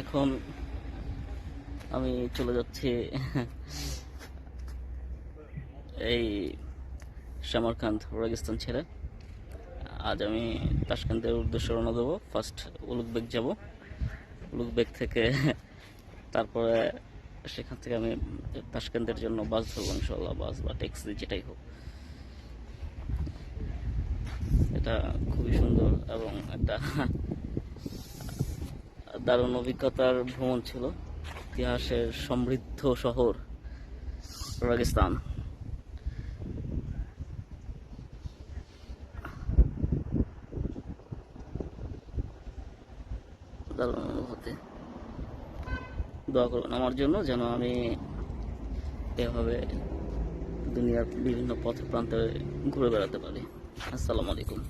এখন আমি চলে যাচ্ছি এই সামারকান্দ, রেগিস্তান ছেড়ে। আজ আমি তাসকান্দের উদ্দেশ্যে রওনা দেবো। ফার্স্ট উলুকবেগ যাব। উলুকবেগ থেকে তারপরে সেখান থেকে আমি তাসকান্দের জন্য বাস ধরবো ইনশাল্লাহ বাস বা ট্যাক্সি, যেটাই হোক। এটা খুবই সুন্দর এবং একটা দারুণ অভিজ্ঞতার ভ্রমণ ছিল। ইতিহাসের সমৃদ্ধ শহর রাজস্থান দারুণ দোয়া করবেন আমার জন্য যেন আমি এভাবে দুনিয়ার বিভিন্ন পথ প্রান্তে ঘুরে বেড়াতে পারি। আসসালামু আলাইকুম।